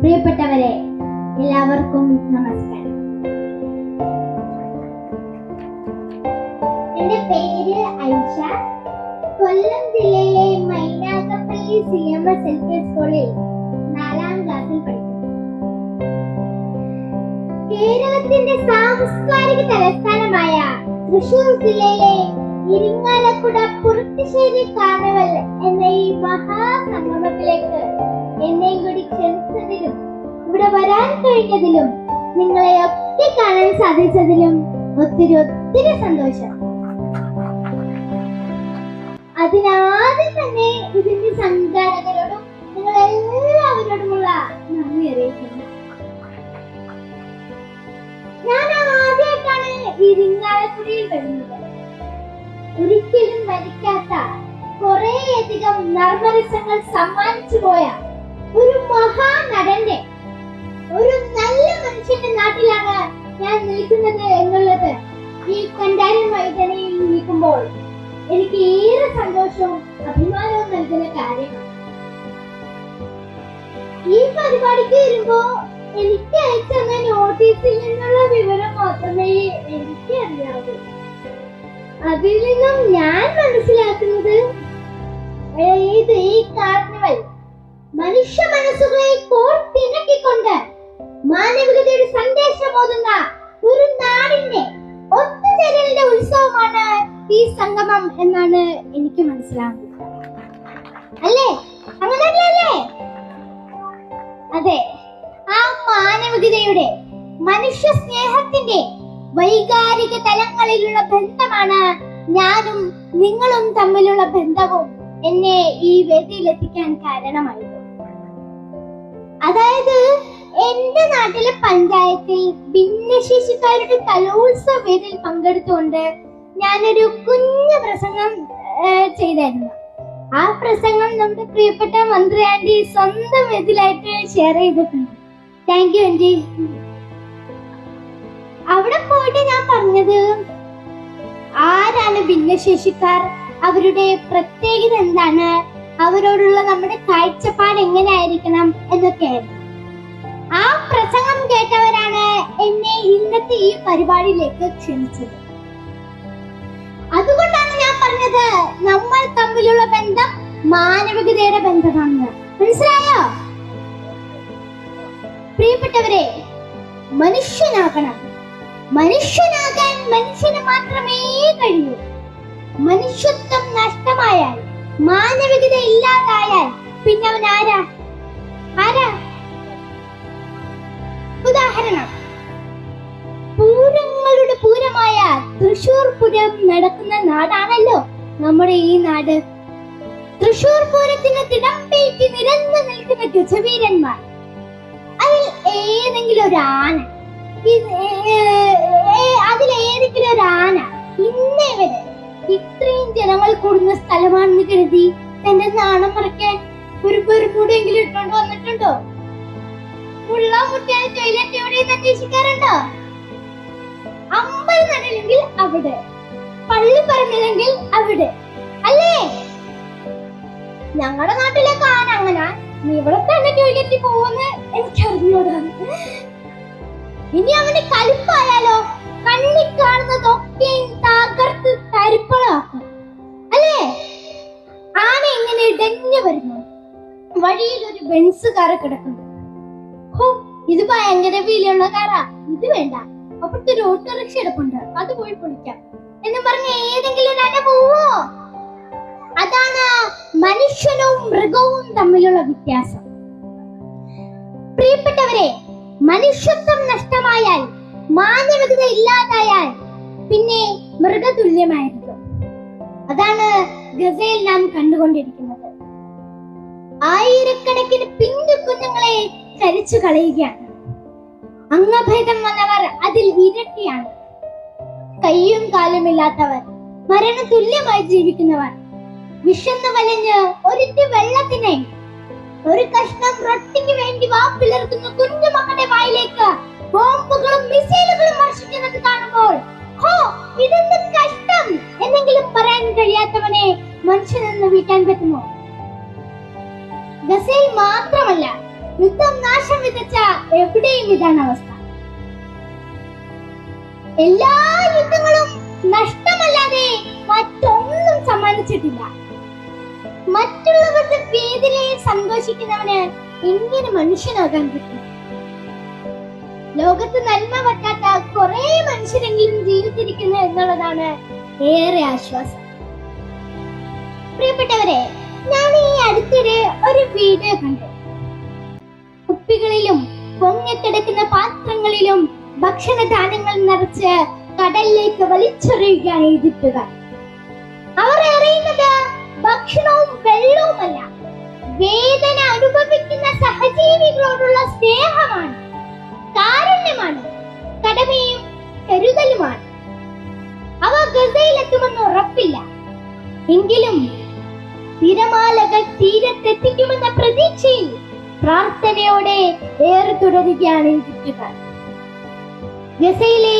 പ്രിയപ്പെട്ടവരെ എല്ലാവർക്കും നമസ്കാരം. എന്റെ പേര് ഐഷ കൊല്ലം ജില്ലയിലെ Mynagappally C M S L P സ്കൂളിൽ നാലാം ക്ലാസ്സിൽ പഠിക്കുന്നു. കേരളത്തിന്റെ സാംസ്കാരിക തലസ്ഥാനമായ തൃശൂർ ജില്ലയിലെ ഇരിങ്ങാലക്കുട പുറത്തുശ്ശേരി കാർണിവൽ എന്ന നിങ്ങളെ ഒക്കെ കാണാൻ സാധിച്ചതിലും ഒത്തിരി ഒത്തിരി സന്തോഷം. അതിനാദ്യം തന്നെ ഇതിന്റെ സംഘാടകരോടും നിങ്ങൾ എല്ലാവരോടുമുള്ള നന്ദി അറിയിക്കുന്നു. ഞാൻ ആദ്യമായിട്ടാണ് ഇരിങ്ങാലക്കുടിയിൽ വരുന്നത്. ഒരിക്കലും മരിക്കാത്ത കുറേയധികം നർമ്മരസങ്ങൾ സമ്മാനിച്ചു പോയ ഒരു മഹാനടന്റെ ഒരു നല്ല മനുഷ്യന്റെ നാട്ടിലാണ് ഞാൻ നിൽക്കുന്നത് എന്നുള്ളത്. ഈ കണ്ടാരി മൈതാനിയിൽ നിൽക്കുമ്പോൾ എനിക്ക് ഏറെ സന്തോഷവും അഭിമാനവും നൽകുന്ന കാര്യമാണ്. ഈ പരിപാടിക്ക് വരുമ്പോ എനിക്ക് അയച്ചെന്ന നോട്ടീസിൽ നിന്നുള്ള വിവരം മാത്രമേ എനിക്ക് അറിയാവൂ. അതിൽ നിന്നും ഞാൻ മനസ്സിലാക്കുന്നത് ഇത് ഈ കാർണിവൽ മനുഷ്യ മനസ്സുകളെ കോർത്തിണക്കിക്കൊണ്ട് മാനവികതയുടെ സന്ദേശം ഓതുന്ന ഒരു നാടിന്റെ ഒത്തുചേരലിന്റെ ഉത്സവമാണ് ഈ സംഗമം എന്നാണ് എനിക്ക് മനസ്സിലാകുന്നത് അല്ലേ? അങ്ങനെയല്ലേ അതെ. ആ മാനവികതയുടെ മനുഷ്യ സ്നേഹത്തിന്റെ വൈകാരിക തലങ്ങളിലുള്ള ബന്ധമാണ് ഞാനും നിങ്ങളും തമ്മിലുള്ള ബന്ധവും എന്നെ ഈ വേദിയിലെത്തിക്കാൻ കാരണമായത്. അതായത് എന്റെ നാട്ടിലെ പഞ്ചായത്തിൽ ഭിന്നശേഷിക്കാരുടെ കലോത്സവ വേദിയിൽ പങ്കെടുത്തുകൊണ്ട് ഞാനൊരു കുഞ്ഞു പ്രസംഗം ചെയ്തായിരുന്നു. ആ പ്രസംഗം നമ്മുടെ പ്രിയപ്പെട്ട മന്ത്രി ആന്റി സ്വന്തം വേദിലായിട്ട് ഷെയർ ചെയ്തിട്ടുണ്ട്. താങ്ക് യു ആന്റി അവിടെ പോയിട്ട് ഞാൻ പറഞ്ഞത് ആരാണ് ഭിന്നശേഷിക്കാർ? അവരുടെ പ്രത്യേകത എന്താണ്? അവരോടുള്ള നമ്മുടെ കാഴ്ചപ്പാട് എങ്ങനെയായിരിക്കണം എന്നൊക്കെയായിരുന്നു. ആ പ്രസംഗം കേട്ടവരാണ് എന്നെ ഇന്നത്തെ ഈ പരിപാടിയിലേക്ക് ക്ഷണിച്ചത്. അതുകൊണ്ടാണ് ഞാൻ പറഞ്ഞത് നമ്മൾ തമ്മിലുള്ള ബന്ധം മാനവികതയുടെ ബന്ധമാണെന്ന് മനസ്സിലായോ? പ്രിയപ്പെട്ടവരെ മനുഷ്യനാകണം. മനുഷ്യനാകാൻ മനുഷ്യന് മാത്രമേ കഴിയൂ. മനുഷ്യത്വം നഷ്ടമായാൽ മാനവികത ഇല്ലാതായാൽ പിന്നെ അവൻ ആരാ? ആരാ? ഉദാഹരണം. പൂരങ്ങളുടെ പൂരമായ തൃശൂർ പൂരം നടക്കുന്ന നാടാണല്ലോ നമ്മുടെ ഈ നാട്. തൃശൂർ പൂരത്തിന് തിടമ്പേറ്റി നിരന്നു നിൽക്കുന്ന ഗജവീരന്മാർ. അതിൽ ഏതെങ്കിലും ഒരു ആന. അതിൽ ഏതെങ്കിലും ഒരു ആന ഇന്നേ വരെ ഇത്രയും ജനങ്ങൾ കൂടുന്ന സ്ഥലമാണെന്ന് കരുതി തന്റെ നാണം മറയ്ക്കാൻ ഒരു പെരുമൂടെങ്കിലും അവിടെ. അവിടെ. അല്ലേ? ഞങ്ങളുടെ നാട്ടിലെ ആന അങ്ങനെ. നീ ഇവിടെ തന്നെ ടോയ്ലറ്റിൽ പോകുമെന്ന് എനിക്ക് അറിഞ്ഞൂടാണ് ഇനി അവന് കലിപ്പായാലോ? കണ്ണി കാണുന്നതൊക്കെ തകർത്ത് തരിപ്പളാക്കും. അല്ലേ? ആന ഇങ്ങനെ ഇടഞ്ഞു വരുന്നു. വഴിയിൽ ഒരു ബെൻസ് കാറ് കിടക്കുന്നു. ഇത് ഭയങ്കര വിലയുള്ള കാറാ ഇത് വേണ്ട. അപ്പുറത്തെ ഒരു ഓട്ടോറിക്ഷ എടുപ്പുണ്ട്. അത് പോയി പൊളിക്കാം. എന്ന് പറഞ്ഞ ഏതെങ്കിലും ഒരു പോവോ? അതാണ് മനുഷ്യനും മൃഗവും തമ്മിലുള്ള വ്യത്യാസം. പ്രിയപ്പെട്ടവരെ മനുഷ്യത്വം നഷ്ടമായാൽ മാനവികത ഇല്ലാതായാൽ പിന്നെ മൃഗതുല്യമായിരിക്കും. അതാണ് ഗസയിൽ നാം കണ്ടുകൊണ്ടിരിക്കുന്നത്. ആയിരക്കണക്കിന് പിഞ്ചു കുഞ്ഞുങ്ങളെ കരിച്ചു കളയുകയാണ്. അംഗഭേദം വന്നവർ അതിൽ ഇരട്ടിയാണ്. കയ്യും കാലുമില്ലാത്തവർ മരണ തുല്യമായി ജീവിക്കുന്നവർ. വിശന്ന് വലഞ്ഞ് ഒരിറ്റ് വെള്ളത്തിനെ ഒരു കഷ്ണം റൊട്ടിക്ക് വേണ്ടി വാപ്പിലർക്കുന്ന കുഞ്ഞു മക്കളുടെ വായിലേക്ക് എവിടെയും ഇതാണ് അവസ്ഥ എല്ലാ യുദ്ധങ്ങളും നഷ്ടമല്ലാതെ മറ്റൊന്നും സമ്മാനിച്ചിട്ടില്ല. മറ്റുള്ളവരുടെ വേദനയിൽ സന്തോഷിക്കുന്നവന് എങ്ങനെ മനുഷ്യനാകാൻ പറ്റും? ലോകത്ത് നന്മ പറ്റാത്ത കുറെ മനുഷ്യരെങ്കിലും ജീവിച്ചിരിക്കുന്നു എന്നുള്ളതാണ് ഏറെ ആശ്വാസം. പ്രിയപ്പെട്ടവരെ ഞാൻ ഈ അടുത്തിടെ ഒരു വീഡിയോ കണ്ടു. കുപ്പികളിലും പൊങ്ങിക്കിടക്കുന്ന പാത്രങ്ങളിലും ഭക്ഷണധാന്യങ്ങൾ നിറച്ച് കടലിലേക്ക് വലിച്ചെറിയുകയാണ് ഈജിപ്തുകാർ. അവർ എറിയുന്നത് ഭക്ഷണവും വെള്ളവുമല്ല. വേദന അനുഭവിക്കുന്ന സഹജീവികളോടുള്ള സ്നേഹമാണ്. കാരുണ്യമാണ്. കടമയും കരുതലുമാണ്. അവ ഗസയിലെത്തുമെന്ന് ഉറപ്പില്ല. എങ്കിലും തിരമാലകൾ തീരത്തെത്തിക്കുമെന്ന പ്രതീക്ഷയിൽ പ്രാർത്ഥനയോടെ ഏറെ തുടരുകയാണ് ഈജിപ്തുകാർ ഗസയിലെ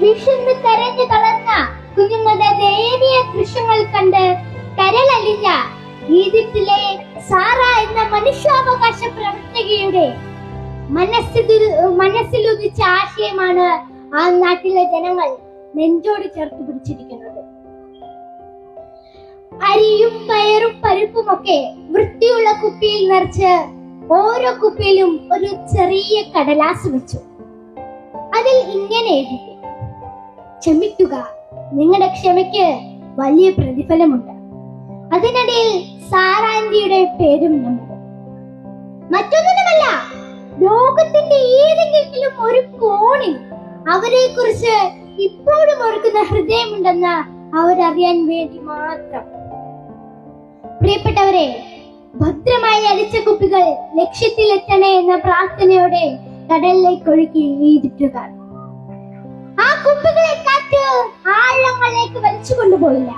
വിഷന്ന് കരഞ്ഞു തളർന്ന കുഞ്ഞുങ്ങളുടെ ദയനീയ ദൃശ്യങ്ങൾ കണ്ട് കരലലിഞ്ഞ ഈജിപ്തിലെ സാറ എന്ന മനുഷ്യാവകാശ പ്രവർത്തകയുടെ മനസ്സിൽ മനസ്സിലുദിച്ച ആശയമാണ് ആ നാട്ടിലെ ജനങ്ങൾ നെഞ്ചോട് ചേർത്ത് പിടിച്ചിരിക്കുന്നത്. അരിയും പയറും പരിപ്പും ഒക്കെ വൃത്തിയുള്ള കുപ്പിയിൽ നിറച്ച് ഓരോ കുപ്പിയിലും ഒരു ചെറിയ കടലാസ് വെച്ചു. അതിൽ ഇങ്ങനെ എഴുതി. ക്ഷമിക്കുക നിങ്ങളുടെ ക്ഷമയ്ക്ക് വലിയ പ്രതിഫലമുണ്ട്. അതിനിടയിൽ സാറാൻഡിയുടെ പേരും നമ്മുടെ. മറ്റൊന്നുമല്ല ലോകത്തിന്റെ ഏതെങ്കിലും ഒരു കോണിൽ അവരെ കുറിച്ച് ഇപ്പോഴും ഓർക്കുന്ന ഹൃദയമുണ്ടെന്ന് അവരറിയാൻ വേണ്ടി മാത്രം. പ്രിയപ്പെട്ടവരെ ഭദ്രമായി അലിച്ച കുപ്പികൾ ലക്ഷ്യത്തിൽ ലക്ഷ്യത്തിലെത്തണേ എന്ന പ്രാർത്ഥനയോടെ കടലിലേക്ക് ഒഴുകി ഈജിപ്തുകാർ ആ കുപ്പികളെ കാറ്റ് ആഴങ്ങളിലേക്ക് വലിച്ചു കൊണ്ടുപോയില്ല.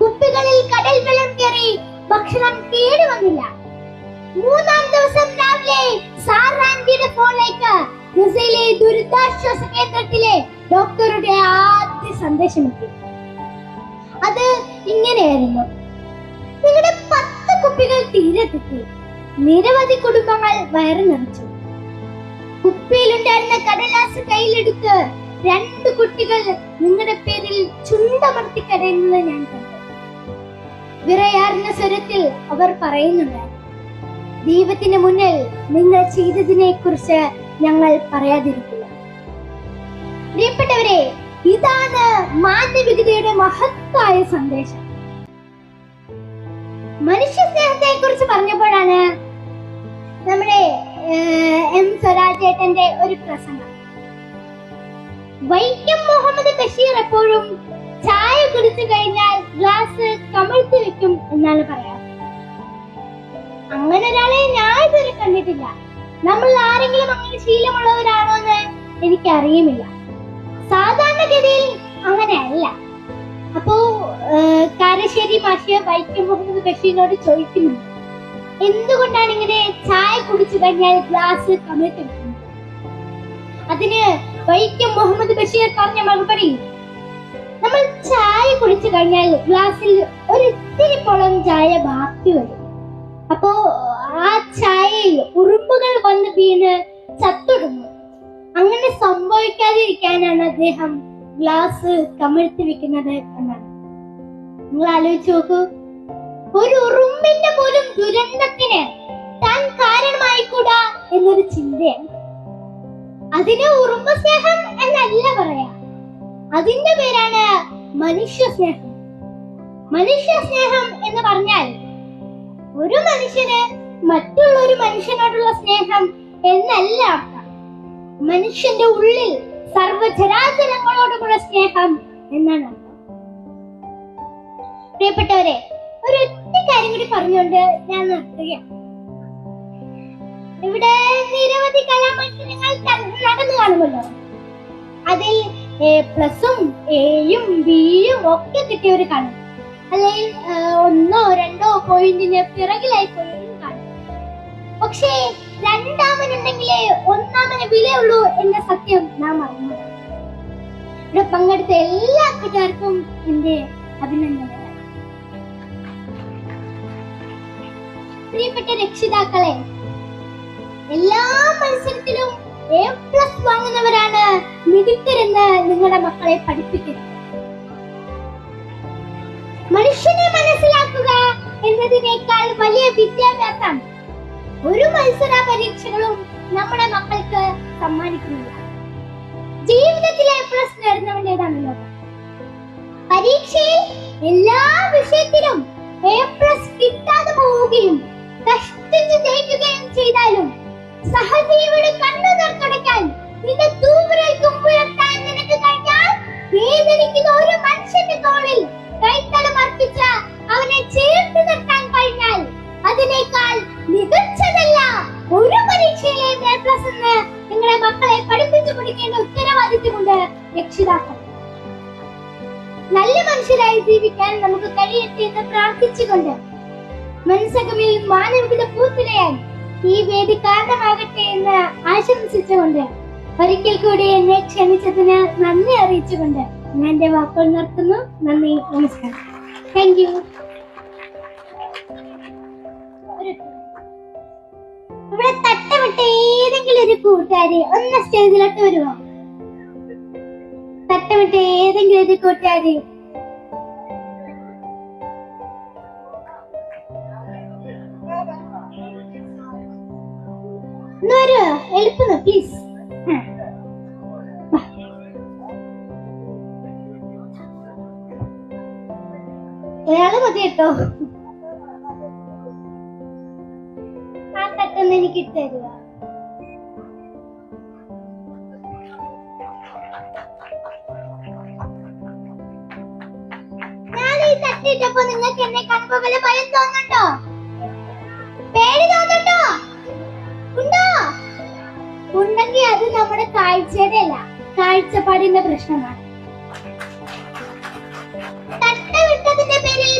കുപ്പികളിൽ കടൽ വെള്ളം കയറി ഭക്ഷണം കേടുവന്നില്ല മൂന്നാം ദിവസം രാവിലെ സാറാന്റിയുടെ ഫോണിലേക്ക് ഗസയിലെ ദുരിതാശ്വാസ കേന്ദ്രത്തിലെ ഡോക്ടറുടെ ആദ്യ സന്ദേശമെത്തി. അത് ഇങ്ങനെയായിരുന്നു. കുപ്പികൾ തീരെത്തി നിരവധി കുടുംബങ്ങൾ വയറു നിറച്ചു. കുപ്പിയിലുണ്ടായിരുന്ന കടലാസ് കയ്യിലെടുത്ത് രണ്ട് കുട്ടികൾ നിങ്ങളുടെ പേരിൽ ചുണ്ടമർത്തി കരയുന്നത് ഞാൻ കണ്ടു. വിറയാറിന്റെ സ്വരത്തിൽ അവർ പറയുന്നുണ്ട് ദൈവത്തിന് മുന്നിൽ നിങ്ങൾ ചെയ്തതിനെ കുറിച്ച് ഞങ്ങൾ പറയാതിരിക്കില്ല. ഇതാണ് മാന്യവികതയുടെ മഹത്തായ സന്ദേശം. മനുഷ്യ സ്നേഹത്തെ കുറിച്ച് പറഞ്ഞപ്പോഴാണ് നമ്മുടെ എം സ്വരാജേട്ടന്റെ ഒരു പ്രസംഗം. വൈക്കം മുഹമ്മദ് ബഷീർ എപ്പോഴും ചായ കുടിച്ചു കഴിഞ്ഞാൽ ഗ്ലാസ് കമഴ്ത്തി വെക്കും എന്നാണ് പറയാം അങ്ങനെ ഒരാളെ ഞാൻ ഇതുവരെ കണ്ടിട്ടില്ല. നമ്മൾ ആരെങ്കിലും അങ്ങനെ ശീലമുള്ളവരാണോ എന്ന് എനിക്കറിയുമില്ല. സാധാരണഗതിയിൽ അങ്ങനെയല്ല. അപ്പോ കരശ്ശേരി മാഷിയ വൈക്കം മുഹമ്മദ് ബഷീറിനോട് ചോദിക്കുന്നു എന്തുകൊണ്ടാണ് ഇങ്ങനെ ചായ കുടിച്ചു കഴിഞ്ഞാൽ ഗ്ലാസ് കമിഴ്ത്തി അതിന് വൈക്കം മുഹമ്മദ് ബഷീർ പറഞ്ഞ മറുപടി നമ്മൾ ചായ കുടിച്ചു കഴിഞ്ഞാൽ ഗ്ലാസ്സിൽ ഒരു ഇത്തിരി പൊളം ചായ ബാക്കി വരും. അപ്പോ ആ ചായയിൽ ഉറുമ്പുകൾ വന്ന് വീണ് ചത്തൊടുങ്ങും. അങ്ങനെ സംഭവിക്കാതിരിക്കാനാണ് അദ്ദേഹം ഗ്ലാസ് കമിഴ്ത്തി വെക്കുന്നത് എന്നാണ്. നിങ്ങൾ ആലോചിച്ച് നോക്കൂ. ഒരു ഉറുമ്പിന്റെ പോലും ദുരന്തത്തിന് താൻ കാരണമായിക്കൂടാ എന്നൊരു ചിന്തയാണ്. അതിന് ഉറുമ്പ് സ്നേഹം എന്നല്ല പറയാ. അതിന്റെ പേരാണ് മനുഷ്യ സ്നേഹം. മനുഷ്യ സ്നേഹം എന്ന് പറഞ്ഞാൽ ഒരു മനുഷ്യന് മറ്റുള്ള ഒരു മനുഷ്യനോടുള്ള സ്നേഹം എന്നല്ല മനുഷ്യന്റെ ഉള്ളിൽ സർവചരാചരങ്ങളോടുമുള്ള സ്നേഹം എന്നാണ് പ്രിയപ്പെട്ടവരെ ഒരു ഒറ്റ കാര്യം കൂടി പറഞ്ഞുകൊണ്ട് ഞാൻ നിർത്തുകയാണ്. ഇവിടെ നിരവധി കലാമത്സരങ്ങൾ നടന്നു കാണുമല്ലോ. അതിൽ എ പ്ലസും എയും ബിയും ഒക്കെ കിട്ടിയവർ കാണും അല്ലെങ്കിൽ ഒന്നോ രണ്ടോ പോയിന്റിന് പിറകിലായി കാണും പക്ഷേ രണ്ടാമൻ രണ്ടാമനുണ്ടെങ്കിലേ ഒന്നാമന് വിലയുള്ളൂ എന്ന സത്യം നാം അറിഞ്ഞു. ഇവിടെ പങ്കെടുത്ത എല്ലാ കൂട്ടുകാർക്കും എന്റെ അഭിനന്ദനങ്ങൾ. പ്രിയപ്പെട്ട രക്ഷിതാക്കളെ എല്ലാ മത്സരത്തിലും എ പ്ലസ് വാങ്ങുന്നവരാണ് മിടുക്കരെന്ന് നിങ്ങളുടെ മക്കളെ പഠിപ്പിക്കുന്നത് മനുഷ്യനെ മനസ്സിലാക്കുക എന്നതിനേക്കാൾ വലിയ വിദ്യാഭ്യാസം ഒരു മത്സര പരീക്ഷകളും നമ്മുടെ മക്കൾക്ക് സമ്മാനിക്കുന്നില്ല. ജീവിതത്തിലെ പ്ലസ് നേടുന്നവന്റേതാണല്ലോ പരീക്ഷയിൽ എല്ലാ വിഷയത്തിലും എ പ്ലസ് കിട്ടാതെ പോവുകയും കഷ്ടിച്ച് ജയിക്കുകയും ചെയ്താലും സഹജീവിയുടെ നല്ല മനുഷ്യരായി ജീവിക്കാൻ നമുക്ക് കഴിയട്ടെ എന്ന് പ്രാർത്ഥിച്ചുകൊണ്ട് മനസ്സകമിൽ മാനവികത പൂത്തിലയാൻ ഈ വേദി കാരണമാകട്ടെ എന്ന് ആശംസിച്ചുകൊണ്ട് ഒരിക്കൽ കൂടി എന്നെ ക്ഷണിച്ചതിന് നന്ദി അറിയിച്ചുകൊണ്ട് ഞാൻ എന്റെ വാക്കുകൾ നിർത്തുന്നു. നന്ദി നമസ്കാരം. താങ്ക് യു ഇവിടെ തട്ടമിട്ട ഏതെങ്കിലും ഒരു കൂട്ടുകാരി ഒന്ന് സ്റ്റേജിലോട്ട് വരുമോ തട്ടമിട്ട് ഏതെങ്കിലും ഒരു കൂട്ടുകാരി? ഒന്ന് പ്ലീസ് ഒരാൾ മതി കേട്ടോ. ആ തട്ടൊന്ന് എനിക്ക് ഇട്ടു തരുക തട്ടിയിട്ടപ്പോ നിങ്ങൾക്ക് എന്നെ കാണുമ്പോ വല്ല ഭയം തോന്നുന്നുണ്ടോ? പേടി തോന്നുന്നുണ്ടോ? ഉണ്ടോ? ഉണ്ടെങ്കിൽ അത് നമ്മുടെ കാഴ്ചയുടെ അല്ല കാഴ്ചപ്പാടിന്റെ പ്രശ്നമാണ്. തട്ടവിട്ടതിന്റെ പേരിൽ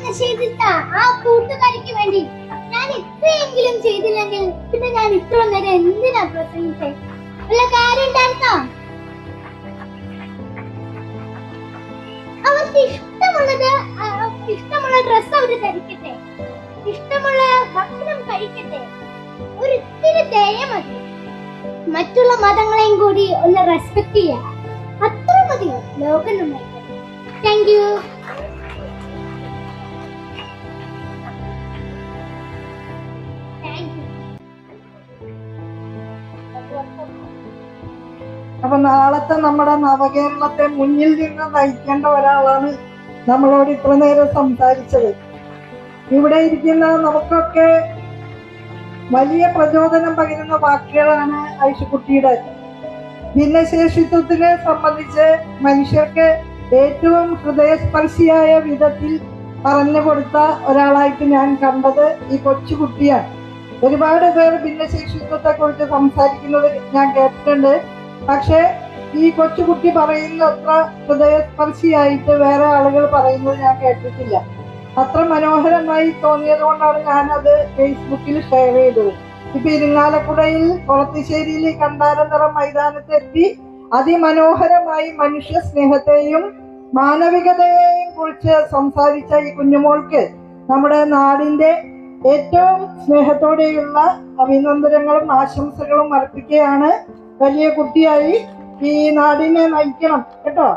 നിഷേധിച്ച ആ വേണ്ടി ഞാൻ ഇത്രയെങ്കിലും ചെയ്തില്ലെങ്കിൽ പിന്നെ ഞാൻ ഇത്ര എന്തിനാ കാര്യം ഇഷ്ടമുള്ളത് ഇഷ്ടമുള്ള ഡ്രസ് അവർ ധരിക്കട്ടെ. ഇഷ്ടമുള്ള ഭക്ഷണം കഴിക്കട്ടെ. ഒരു ഇത്തിരി ദയ മതി. മറ്റുള്ള മതങ്ങളെയും കൂടി ഒന്ന് റെസ്പെക്ട് ചെയ്യാം അത്ര മതി ലോകം നമ്മൾ താങ്ക് യു അപ്പൊ നാളത്തെ നമ്മുടെ നവകേരളത്തെ മുന്നിൽ നിന്ന് നയിക്കേണ്ട ഒരാളാണ് നമ്മളോട് ഇത്ര നേരം സംസാരിച്ചത്. ഇവിടെ ഇരിക്കുന്ന നമുക്കൊക്കെ വലിയ പ്രചോദനം പകരുന്ന വാക്കുകളാണ് ഐഷുക്കുട്ടിയുടെ ഭിന്നശേഷിത്വത്തിനെ സംബന്ധിച്ച് മനുഷ്യർക്ക് ഏറ്റവും ഹൃദയസ്പർശിയായ വിധത്തിൽ പറഞ്ഞു കൊടുത്ത ഒരാളായിട്ട് ഞാൻ കണ്ടത് ഈ കൊച്ചുകുട്ടിയാണ്. ഒരുപാട് പേർ ഭിന്നശേഷിത്വത്തെ കുറിച്ച് സംസാരിക്കുന്നത് ഞാൻ കേട്ടിട്ടുണ്ട്. പക്ഷെ ഈ കൊച്ചുകുട്ടി പറയുന്ന അത്ര ഹൃദയസ്പർശിയായിട്ട് വേറെ ആളുകൾ പറയുന്നത് ഞാൻ കേട്ടിട്ടില്ല. അത്ര മനോഹരമായി തോന്നിയത് കൊണ്ടാണ് ഞാൻ അത് ഫേസ്ബുക്കിൽ ഷെയർ ചെയ്തത്. ഇപ്പൊ ഇരിങ്ങാലക്കുടയിൽ കൊളത്തിശ്ശേരിയിൽ കണ്ടാരന്തറ മൈതാനത്തെത്തി അതിമനോഹരമായി മനുഷ്യ സ്നേഹത്തെയും മാനവികതയെയും കുറിച്ച് സംസാരിച്ച ഈ കുഞ്ഞുമോൾക്ക് നമ്മുടെ നാടിന്റെ ഏറ്റവും സ്നേഹത്തോടെയുള്ള അഭിനന്ദനങ്ങളും ആശംസകളും അർപ്പിക്കുകയാണ് വലിയ കുട്ടിയായി ഈ നാടിനെ നയിക്കണം കേട്ടോ?